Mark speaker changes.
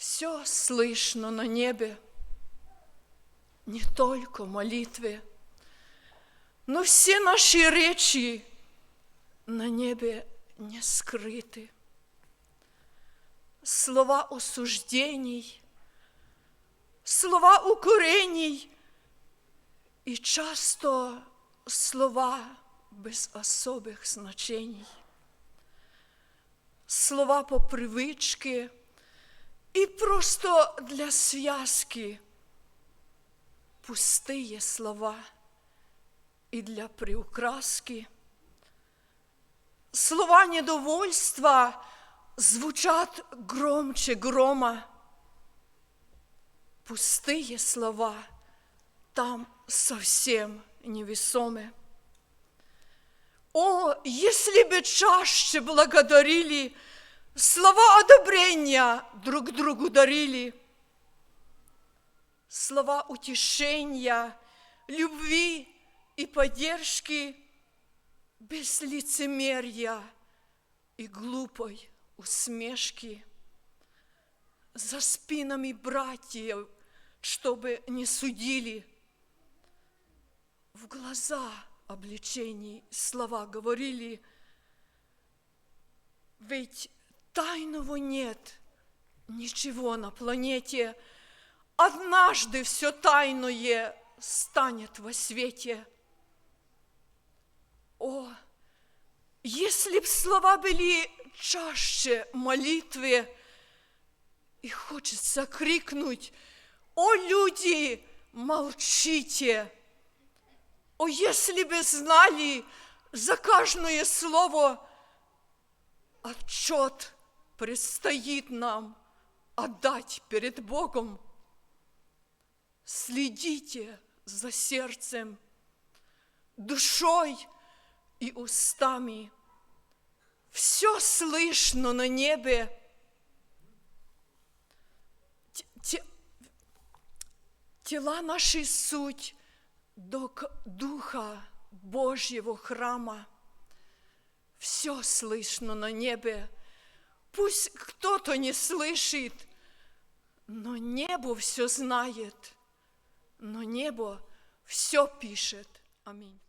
Speaker 1: Все слышно на небе, не только молитвы, но все наши речи на небе не скрыты. Слова осуждений, слова укорений і часто слова без особих значений. Слова по привички і просто для связки. Пустые слова и для приукраски. Слова недовольства звучат громче грома. Пустые слова там совсем невесомы. О, если бы чаще благодарили, слова одобрения друг другу дарили, слова утешения, любви и поддержки без лицемерия и глупой усмешки. За спинами братьев, чтобы не судили, в глаза обличений слова говорили, ведь тайного нет ничего на планете, однажды все тайное станет во свете. О, если б слова были чаще молитвы, и хочется крикнуть, о, люди, молчите! О, если бы знали за каждое слово отчет предстоит нам отдать перед Богом. Следите за сердцем, душой и устами. Все слышно на небе. Те- те- Тела наши суть Духа Божьего храма. Все слышно на небе. Пусть кто-то не слышит, но небо все знает, но небо все пишет. Аминь.